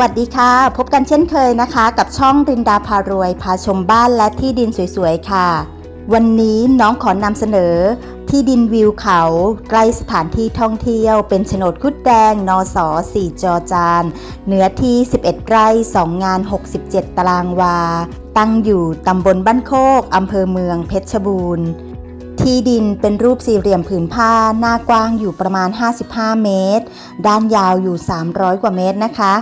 วัสดีค่ะ พบกันเช่นเคยนะคะ กับช่องรินดาพารวย พาชมบ้านและที่ดินสวยๆ ค่ะ วันนี้น้องขอนำเสนอ ที่ดินวิวเขาใกล้สถานที่ท่องเที่ยว เป็นโฉนดคุดแดงนส4จอจานเนื้อที่ 11 ไร่ 2 งาน 67 ตารางวา ตั้งอยู่ตำบลบ้านโคกอำเภอเมืองเพชรบูรณ์ ที่ดินเป็นรูปสี่เหลี่ยมผืนผ้าหน้ากว้างอยู่ประมาณ 55 เมตร ด้านยาวอยู่ 300 กว่าเมตรนะคะ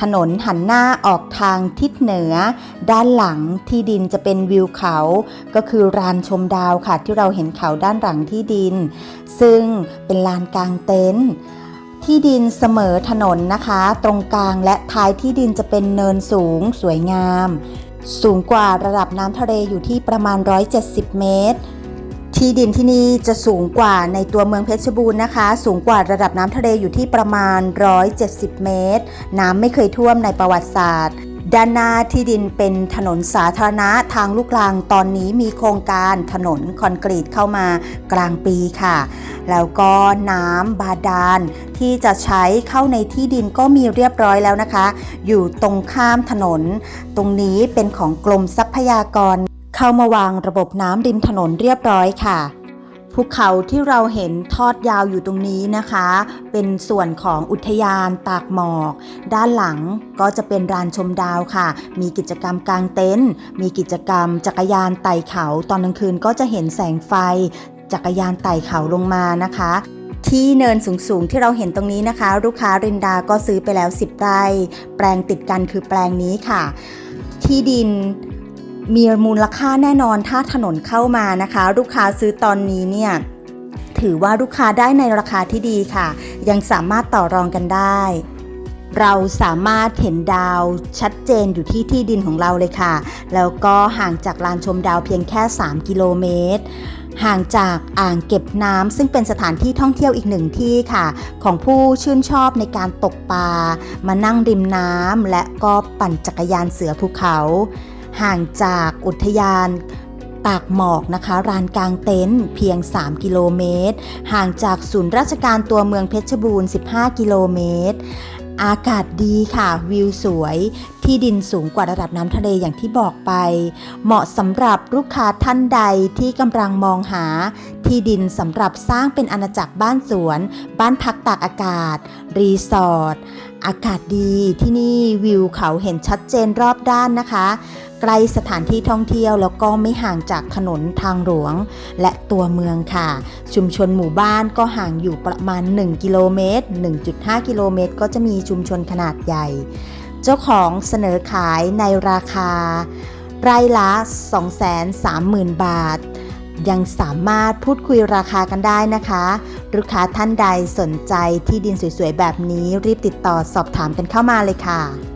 ถนนหันหน้าออกทางทิศเหนือ ด้านหลังที่ดินจะเป็นวิวเขา ก็คือลานชมดาวค่ะ ที่เราเห็นเขาด้านหลังที่ดิน ซึ่งเป็นลานกลางเต็นท์ที่ดินเสมอถนนนะคะ ตรงกลางและท้ายที่ดินจะเป็นเนินสูงสวยงาม สูงกว่าระดับน้ำทะเลอยู่ที่ประมาณ 170 เมตร ที่ดินที่นี่จะสูงกว่าในตัวเมืองเพชรบูรณ์นะคะ สูงกว่าระดับน้ำทะเลอยู่ที่ประมาณ 170 เมตร น้ำไม่เคยท่วมในประวัติศาสตร์ด้านหน้าที่ดินเป็นถนนสาธารณะทางลูกรังตอนนี้มีโครงการถนนคอนกรีตเข้ามากลางปีค่ะ แล้วก็น้ำบาดาลที่จะใช้เข้าในที่ดินก็มีเรียบร้อยแล้วนะคะ อยู่ตรงข้ามถนน ตรงนี้เป็นของกรมทรัพยากร เข้ามาวางระบบน้ำริมถนนเรียบร้อยค่ะภูเขาที่เราเห็นทอดยาวอยู่ตรงนี้นะคะ เป็นส่วนของอุทยานตากหมอก ด้านหลังก็จะเป็นลานชมดาวค่ะ มีกิจกรรมกลางเต็นท์มีกิจกรรมจักรยานไต่เขา ตอนกลางคืนก็จะเห็นแสงไฟ จักรยานไต่เขาลงมานะคะ ที่เนินสูงๆที่เราเห็นตรงนี้นะคะ ลูกค้ารินดาก็ซื้อไปแล้ว 10ไร่แปลงติดกันคือแปลงนี้ค่ะ ที่ดิน มีมูลค่าแน่นอนถ้าถนนเข้ามานะคะ ลูกค้าซื้อตอนนี้เนี่ยถือว่าลูกค้าได้ในราคาที่ดีค่ะ ยังสามารถต่อรองกันได้ เราสามารถเห็นดาวชัดเจนอยู่ที่ที่ดินของเราเลยค่ะ แล้วก็ห่างจากลานชมดาวเพียงแค่ 3 กิโลเมตร ห่างจากอ่างเก็บน้ำซึ่งเป็นสถานที่ท่องเที่ยวอีกหนึ่งที่ค่ะ ของผู้ชื่นชอบในการตกปลามานั่งริมน้ำและก็ปั่นจักรยานเสือภูเขา ห่างจากอุทยานตากหมอกนะคะลานกลางเต็นท์เพียง 3 กิโลเมตร ห่างจากศูนย์ราชการตัวเมืองเพชรบูรณ์ 15 กิโลเมตร อากาศดีค่ะ วิวสวย ที่ดินสูงกว่าระดับน้ำทะเลอย่างที่บอกไป เหมาะสำหรับลูกค้าท่านใดที่กำลังมองหา ที่ดินสำหรับสร้างเป็นอาณาจักรบ้านสวน บ้านพักตากอากาศ รีสอร์ท อากาศดีที่นี่วิวเขาเห็นชัดเจนรอบด้านนะคะ ใกล้สถานที่ท่องเที่ยวแล้วก็ไม่ห่างจากถนนทางหลวง และตัวเมืองค่ะ ชุมชนหมู่บ้านก็ห่างอยู่ประมาณ 1 กิโลเมตร 1.5 กิโลเมตร ก็จะมีชุมชนขนาดใหญ่ เจ้าของเสนอขายในราคา ไร่ละ 230,000 บาท ยังสามารถพูดคุยราคากันได้นะคะ ลูกค้าท่านใดสนใจที่ดินสวยๆ แบบนี้รีบติดต่อสอบถามกันเข้ามาเลยค่ะ